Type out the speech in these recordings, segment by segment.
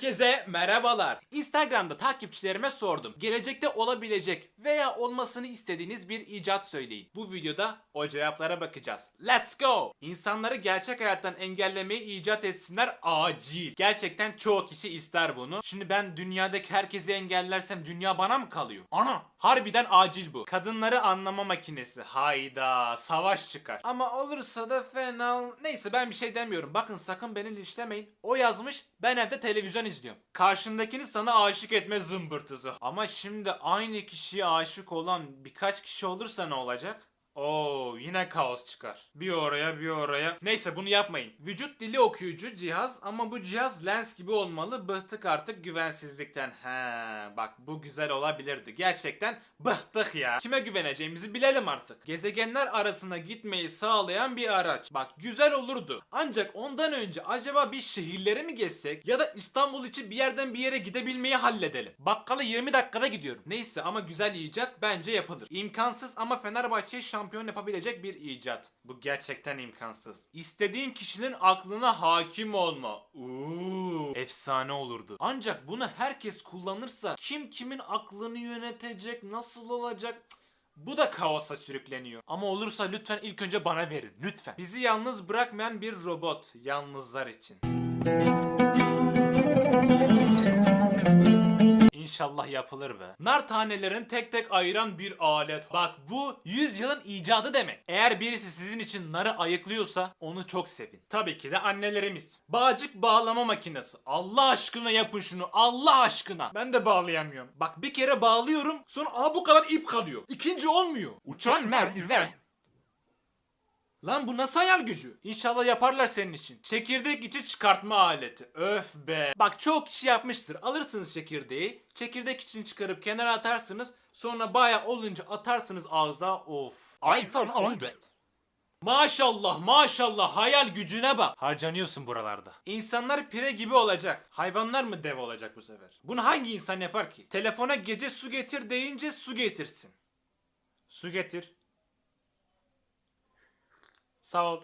Herkese merhabalar. Instagram'da takipçilerime sordum. Gelecekte olabilecek veya olmasını istediğiniz bir icat söyleyin. Bu videoda o cevaplara bakacağız. Let's go. İnsanları gerçek hayattan engellemeyi icat etsinler acil. Gerçekten çoğu kişi ister bunu. Şimdi ben dünyadaki herkesi engellersem dünya bana mı kalıyor? Ana. Harbiden acil bu. Kadınları anlama makinesi. Hayda. Savaş çıkar. Ama olursa da fena. Neyse ben bir şey demiyorum. Bakın sakın beni linçlemeyin. O yazmış. Ben evde televizyon izliyorum. Karşındakini sana aşık etme zımbırtısı. Ama şimdi aynı kişiye aşık olan birkaç kişi olursa ne olacak? Oo yine kaos çıkar. Bir oraya bir oraya. Neyse bunu yapmayın. Vücut dili okuyucu cihaz ama bu cihaz lens gibi olmalı. Bıhtık artık güvensizlikten. He bak bu güzel olabilirdi. Gerçekten bıhtık ya. Kime güveneceğimizi bilelim artık. Gezegenler arasına gitmeyi sağlayan bir araç. Bak güzel olurdu. Ancak ondan önce acaba bir şehirleri mi gezsek ya da İstanbul için bir yerden bir yere gidebilmeyi halledelim. Bakkala 20 dakikada gidiyorum. Neyse ama güzel icat bence yapılır. İmkansız ama Fenerbahçe'yi şampiyon yapabilecek bir icat. Bu gerçekten imkansız. İstediğin kişinin aklına hakim olma. Uuu. Efsane olurdu. Ancak bunu herkes kullanırsa kim kimin aklını yönetecek, nasıl olacak? Bu da kaosa sürükleniyor. Ama olursa lütfen ilk önce bana verin. Lütfen. Bizi yalnız bırakmayan bir robot. Yalnızlar için. İnşallah yapılır be. Nar tanelerini tek tek ayıran bir alet. Bak bu 100 yılın icadı demek. Eğer birisi sizin için narı ayıklıyorsa onu çok sevin. Tabii ki de annelerimiz. Bağcık bağlama makinesi. Allah aşkına yapın şunu. Allah aşkına. Ben de bağlayamıyorum. Bak bir kere bağlıyorum sonra aa bu kadar ip kalıyor. İkinci olmuyor. Uçan merdiven. Lan bu nasıl hayal gücü? İnşallah yaparlar senin için. Çekirdek içi çıkartma aleti. Öf be. Bak çoğu kişi yapmıştır. Alırsınız çekirdeği. Çekirdek için çıkarıp kenara atarsınız. Sonra baya olunca atarsınız ağza. Of. iPhone 14. Maşallah maşallah hayal gücüne bak. Harcanıyorsun buralarda. İnsanlar pire gibi olacak. Hayvanlar mı dev olacak bu sefer? Bunu hangi insan yapar ki? Telefona gece su getir deyince su getirsin. Su getir. Sağ ol.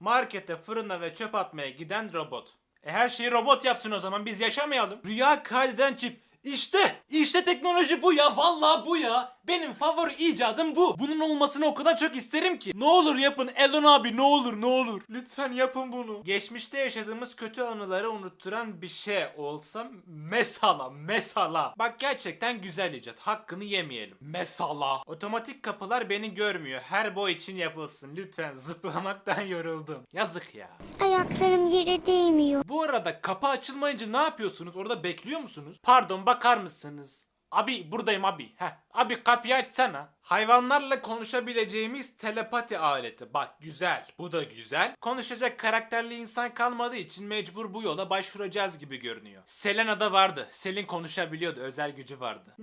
Markete, fırına ve çöp atmaya giden robot. E her şeyi robot yapsın o zaman biz yaşamayalım. Rüya kaydeden çip. İşte, işte teknoloji bu ya. Vallahi bu ya. Benim favori icadım bu. Bunun olmasını o kadar çok isterim ki. Ne olur yapın Elon abi ne olur ne olur. Lütfen yapın bunu. Geçmişte yaşadığımız kötü anıları unutturan bir şey olsa mesela mesela. Bak gerçekten güzel icat. Hakkını yemeyelim. Mesela. Otomatik kapılar beni görmüyor. Her boy için yapılsın. Lütfen zıplamaktan yoruldum. Yazık ya. Ayaklarım yere değmiyor. Bu arada kapı açılmayınca ne yapıyorsunuz? Orada bekliyor musunuz? Pardon bakar mısınız? Abi buradayım abi. Heh. Abi kapıyı açsana. Hayvanlarla konuşabileceğimiz telepati aleti. Bak güzel. Bu da güzel. Konuşacak karakterli insan kalmadığı için mecbur bu yola başvuracağız gibi görünüyor. Selena'da vardı. Selin konuşabiliyordu. Özel gücü vardı.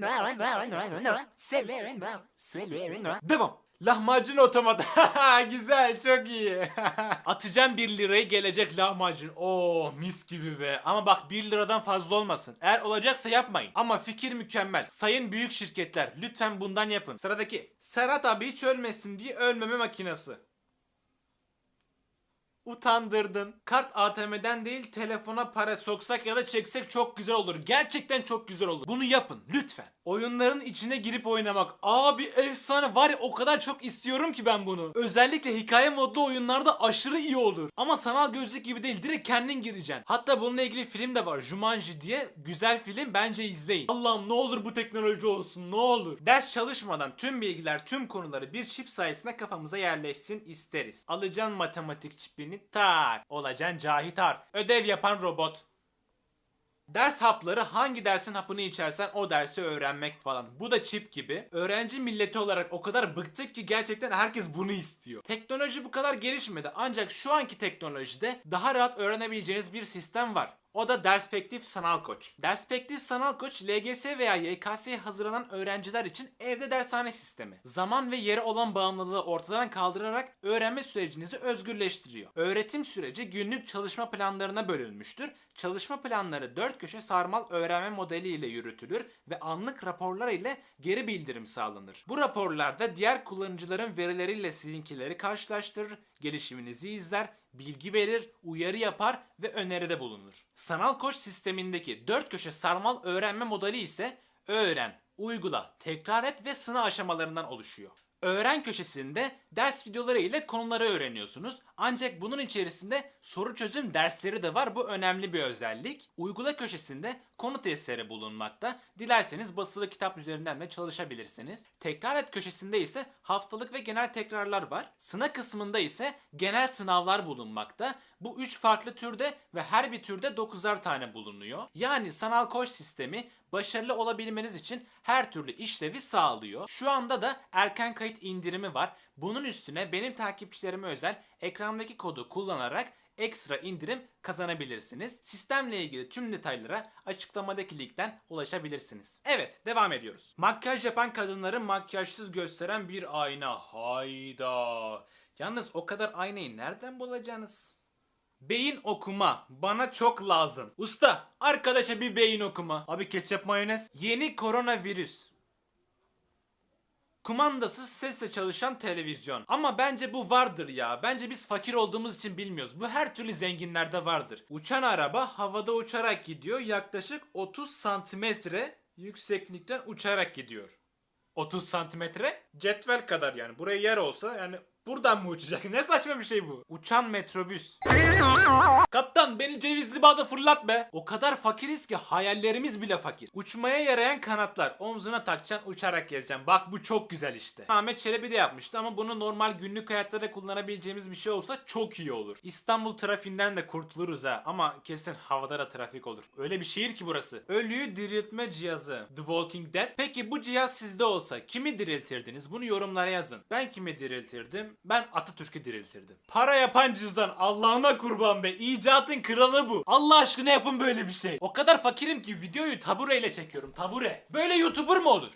Devam. Lahmacun otomat. Güzel çok iyi. Atacağım 1 lirayı gelecek lahmacun. Oo mis gibi be. Ama bak 1 liradan fazla olmasın. Eğer olacaksa yapmayın. Ama fikir mükemmel. Sayın büyük şirketler lütfen bundan yapın. Sıradaki. Serhat abi hiç ölmesin diye ölmeme makinesi. Utandırdın. Kart ATM'den değil telefona para soksak ya da çeksek çok güzel olur. Gerçekten çok güzel olur. Bunu yapın lütfen. Oyunların içine girip oynamak. Abi efsane var ya o kadar çok istiyorum ki ben bunu. Özellikle hikaye modlu oyunlarda aşırı iyi olur. Ama sanal gözlük gibi değil direkt kendin gireceksin. Hatta bununla ilgili film de var. Jumanji diye. Güzel film bence izleyin. Allah'ım ne olur bu teknoloji olsun ne olur. Ders çalışmadan tüm bilgiler tüm konuları bir çip sayesinde kafamıza yerleşsin isteriz. Alacaksın matematik çipini tak. Olacaksın cahit harf. Ödev yapan robot. Ders hapları hangi dersin hapını içersen o dersi öğrenmek falan. Bu da çip gibi. Öğrenci milleti olarak o kadar bıktık ki gerçekten herkes bunu istiyor. Teknoloji bu kadar gelişmedi ancak şu anki teknolojide daha rahat öğrenebileceğiniz bir sistem var. O da Derspektif Sanal Koç. Derspektif Sanal Koç LGS veya YKS'ye hazırlanan öğrenciler için evde dershane sistemi. Zaman ve yere olan bağımlılığı ortadan kaldırarak öğrenme sürecinizi özgürleştiriyor. Öğretim süreci günlük çalışma planlarına bölünmüştür. Çalışma planları dört köşe sarmal öğrenme modeli ile yürütülür ve anlık raporlar ile geri bildirim sağlanır. Bu raporlarda diğer kullanıcıların verileriyle sizinkileri karşılaştırır, gelişiminizi izler, bilgi verir, uyarı yapar ve öneride bulunur. Sanal koç sistemindeki dört köşe sarmal öğrenme modeli ise öğren, uygula, tekrar et ve sınav aşamalarından oluşuyor. Öğren köşesinde ders videoları ile konuları öğreniyorsunuz. Ancak bunun içerisinde soru çözüm dersleri de var. Bu önemli bir özellik. Uygula köşesinde konu testleri bulunmakta. Dilerseniz basılı kitap üzerinden de çalışabilirsiniz. Tekrar et köşesinde ise haftalık ve genel tekrarlar var. Sınav kısmında ise genel sınavlar bulunmakta. Bu üç farklı türde ve her bir türde 9'ar tane bulunuyor. Yani sanal koç sistemi başarılı olabilmeniz için her türlü işlevi sağlıyor. Şu anda da erken kayıt indirimi var. Bunun üstüne benim takipçilerime özel ekrandaki kodu kullanarak ekstra indirim kazanabilirsiniz. Sistemle ilgili tüm detaylara açıklamadaki linkten ulaşabilirsiniz. Evet, devam ediyoruz. Makyaj yapan kadınları makyajsız gösteren bir ayna. Hayda. Yalnız o kadar aynayı nereden bulacaksınız? Beyin okuma bana çok lazım. Usta arkadaşa bir beyin okuma. Abi ketçap mayonez. Yeni koronavirüs. Kumandasız sesle çalışan televizyon. Ama bence bu vardır ya. Bence biz fakir olduğumuz için bilmiyoruz. Bu her türlü zenginlerde vardır. Uçan araba havada uçarak gidiyor. Yaklaşık 30 santimetre yükseklikten uçarak gidiyor. 30 santimetre cetvel kadar yani. Buraya yer olsa yani buradan mı uçacak? Ne saçma bir şey bu. Uçan metrobüs. Kaptan beni Cevizli Bağ'da fırlat be. O kadar fakiriz ki hayallerimiz bile fakir. Uçmaya yarayan kanatlar. Omzuna takacaksın uçarak gezeceksin. Bak bu çok güzel işte. Ahmet Çelebi de yapmıştı ama bunu normal günlük hayatta da kullanabileceğimiz bir şey olsa çok iyi olur. İstanbul trafiğinden de kurtuluruz ha. Ama kesin havada da trafik olur. Öyle bir şehir ki burası. Ölüyü diriltme cihazı. The Walking Dead. Peki bu cihaz sizde olsa kimi diriltirdiniz? Bunu yorumlara yazın. Ben kimi diriltirdim? Ben Atatürk'ü diriltirdim. Para yapan cüzdan Allah'ına kurban be. İcatın kralı bu. Allah aşkına yapın böyle bir şey. O kadar fakirim ki videoyu tabureyle çekiyorum. Tabure. Böyle YouTuber mu olur?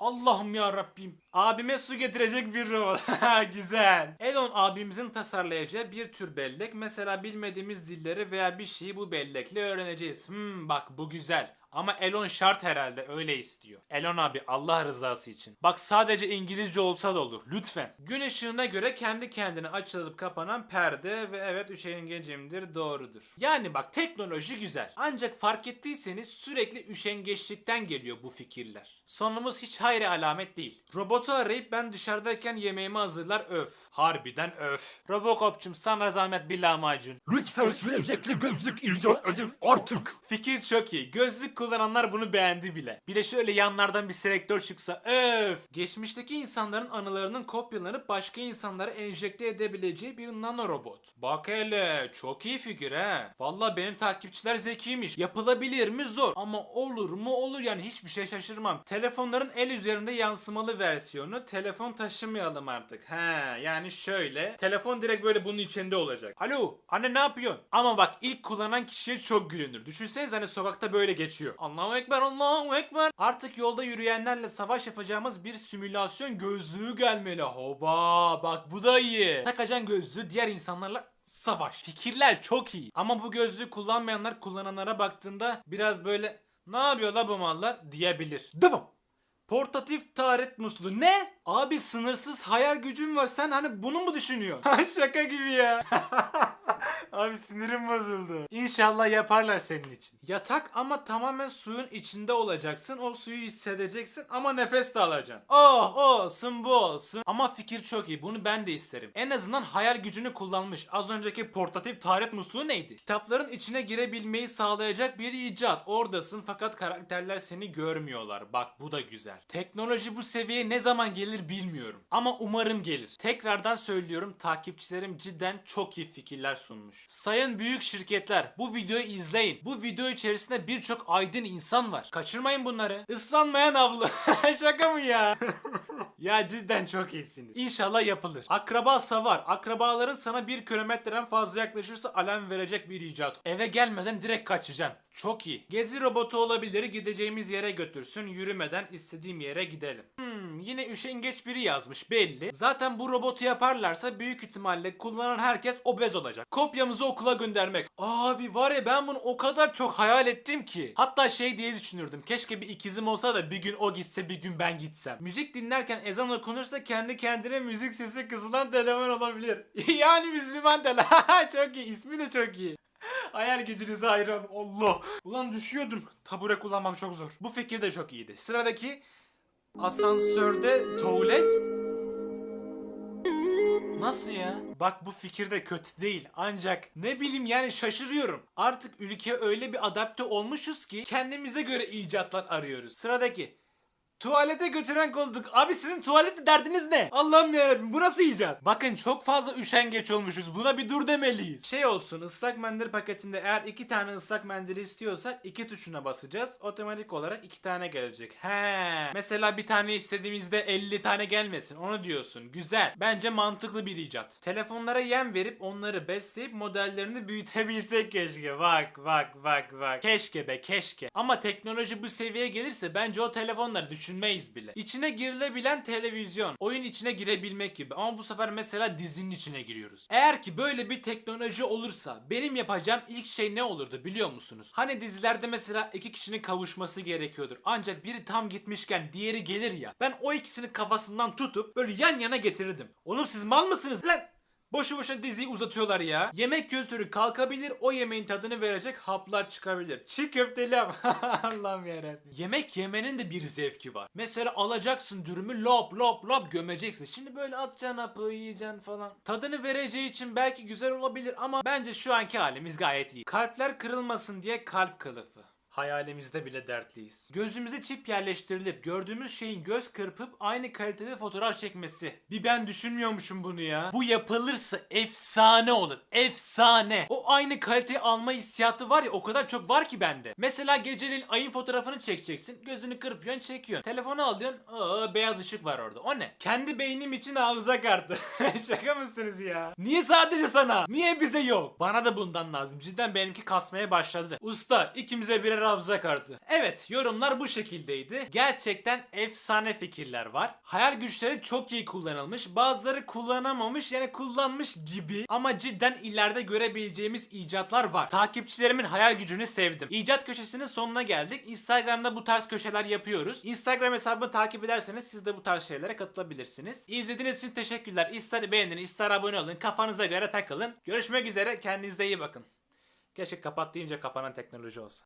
Allah'ım ya Rabbim. Abime su getirecek bir robot. Güzel. Elon abimizin tasarlayacağı bir tür bellek. Mesela bilmediğimiz dilleri veya bir şeyi bu bellekle öğreneceğiz. Hmm bak bu güzel. Ama Elon şart herhalde öyle istiyor. Elon abi Allah rızası için. Bak sadece İngilizce olsa da olur lütfen. Gün ışığına göre kendi kendine açılıp kapanan perde ve evet üşengecimdir doğrudur. Yani bak teknoloji güzel. Ancak fark ettiyseniz sürekli üşengeçlikten geliyor bu fikirler. Sonumuz hiç hayra alamet değil. Robotu arayıp ben dışarıdayken yemeğimi hazırlar öf. Harbiden öf. Robocop'cum sana zahmet bir lahmacun. Lütfen sürecekli gözlük icat edin artık. Fikir çok iyi. Gözlük kullananlar bunu beğendi bile. Bir de şöyle yanlardan bir selektör çıksa öf. Geçmişteki insanların anılarının kopyalanıp başka insanlara enjekte edebileceği bir nanorobot. Bak hele çok iyi fikir he. Valla benim takipçiler zekiymiş. Yapılabilir mi zor ama olur mu olur yani hiçbir şey şaşırmam. Telefonların el üzerinde yansımalı versiyonu telefon taşımayalım artık. He yani şöyle. Telefon direkt böyle bunun içinde olacak. Alo anne ne yapıyorsun? Ama bak ilk kullanan kişiye çok gülünür. Düşünsenize hani sokakta böyle geçiyor. Allahu Ekber Allahu Ekber. Artık yolda yürüyenlerle savaş yapacağımız bir simülasyon gözlüğü gelmeli. Hoba bak bu da iyi. Takacan gözlüğü diğer insanlarla savaş. Fikirler çok iyi. Ama bu gözlüğü kullanmayanlar kullananlara baktığında biraz böyle ne yapıyor la bu mallar diyebilir. Devam. Portatif taharet musluğu. Ne? Abi sınırsız hayal gücün var. Sen hani bunu mu düşünüyorsun? Şaka gibi ya. Abi sinirim bozuldu. İnşallah yaparlar senin için. Yatak ama tamamen suyun içinde olacaksın. O suyu hissedeceksin ama nefes de alacaksın. Oh olsun bu olsun. Ama fikir çok iyi. Bunu ben de isterim. En azından hayal gücünü kullanmış. Az önceki portatif taharet musluğu neydi? Kitapların içine girebilmeyi sağlayacak bir icat. Oradasın fakat karakterler seni görmüyorlar. Bak bu da güzel. Teknoloji bu seviyeye ne zaman gelir bilmiyorum. Ama umarım gelir. Tekrardan söylüyorum takipçilerim cidden çok iyi fikirler sunmuş. Sayın büyük şirketler bu videoyu izleyin. Bu video içerisinde birçok aydın insan var. Kaçırmayın bunları. Islanmayan avlu. Şaka mı ya? ya cidden çok iyisiniz. İnşallah yapılır. Akraba savar. Akrabaların sana bir kilometreden fazla yaklaşırsa alarm verecek bir icat. Eve gelmeden direkt kaçacaksın. Çok iyi. Gezi robotu olabilir gideceğimiz yere götürsün. Yürümeden istediğim yere gidelim. Hmm. Hmm, yine üşengeç biri yazmış belli. Zaten bu robotu yaparlarsa büyük ihtimalle kullanan herkes obez olacak. Kopyamızı okula göndermek. Abi var ya ben bunu o kadar çok hayal ettim ki. Hatta şey diye düşünürdüm. Keşke bir ikizim olsa da bir gün o gitse bir gün ben gitsem. Müzik dinlerken ezan okunursa kendi kendine müzik sesi kısılan telefon olabilir. yani Müslüman telefon. çok iyi. İsmi de çok iyi. Hayal gücünüze hayran. Allah. Ulan düşüyordum. Tabure kullanmak çok zor. Bu fikir de çok iyiydi. Sıradaki asansörde tuvalet. Nasıl ya? Bak bu fikir de kötü değil. Ancak ne bileyim yani şaşırıyorum. Artık ülkeye öyle bir adapte olmuşuz ki kendimize göre icatlar arıyoruz. Sıradaki. Tuvalete götüren koltuk. Abi sizin tuvalette derdiniz ne? Allah'ım yarabbim bu nasıl icat? Bakın çok fazla üşengeç olmuşuz. Buna bir dur demeliyiz. Şey olsun ıslak mendil paketinde eğer iki tane ıslak mendili istiyorsak iki tuşuna basacağız. Otomatik olarak iki tane gelecek. He. Mesela bir tane istediğimizde 50 tane gelmesin. Onu diyorsun. Güzel. Bence mantıklı bir icat. Telefonlara yem verip onları besleyip modellerini büyütebilsek keşke. Bak bak bak bak. Keşke be keşke. Ama teknoloji bu seviyeye gelirse bence o telefonları düşünmeyiz bile. İçine girilebilen televizyon. Oyun içine girebilmek gibi. Ama bu sefer mesela dizinin içine giriyoruz. Eğer ki böyle bir teknoloji olursa benim yapacağım ilk şey ne olurdu biliyor musunuz? Hani dizilerde mesela iki kişinin kavuşması gerekiyordur. Ancak biri tam gitmişken diğeri gelir ya. Ben o ikisini kafasından tutup böyle yan yana getirirdim. Oğlum siz mal mısınız lan? Boşu boşuna diziyi uzatıyorlar ya. Yemek kültürü kalkabilir, o yemeğin tadını verecek haplar çıkabilir. Çiğ köfteli ama. Allah'ım yarabbim. Yemek yemenin de bir zevki var. Mesela alacaksın dürümü lop lop lop gömeceksin. Şimdi böyle atacaksın hapı yiyeceksin falan. Tadını vereceği için belki güzel olabilir ama bence şu anki halimiz gayet iyi. Kalpler kırılmasın diye kalp kılıfı. Hayalimizde bile dertliyiz. Gözümüze çip yerleştirilip gördüğümüz şeyin göz kırpıp aynı kalitede fotoğraf çekmesi. Bir ben düşünmüyormuşum bunu ya. Bu yapılırsa efsane olur. Efsane. O aynı kaliteyi alma hissiyatı var ya o kadar çok var ki bende. Mesela geceliğin ayın fotoğrafını çekeceksin. Gözünü kırpıyorsun çekiyorsun. Telefonu alıyorsun. Aa, beyaz ışık var orada. O ne? Kendi beynim için hafıza kartı. Şaka mısınız ya? Niye sadece sana? Niye bize yok? Bana da bundan lazım. Cidden benimki kasmaya başladı. Usta ikimize birer hafıza kartı. Evet yorumlar bu şekildeydi. Gerçekten efsane fikirler var. Hayal güçleri çok iyi kullanılmış. Bazıları kullanamamış yani kullanmış gibi. Ama cidden ileride görebileceğimiz icatlar var. Takipçilerimin hayal gücünü sevdim. İcat köşesinin sonuna geldik. Instagram'da bu tarz köşeler yapıyoruz. Instagram hesabımı takip ederseniz siz de bu tarz şeylere katılabilirsiniz. İzlediğiniz için teşekkürler. İster beğenin ister abone olun. Kafanıza göre takılın. Görüşmek üzere. Kendinize iyi bakın. Keşke kapat deyince kapanan teknoloji olsa.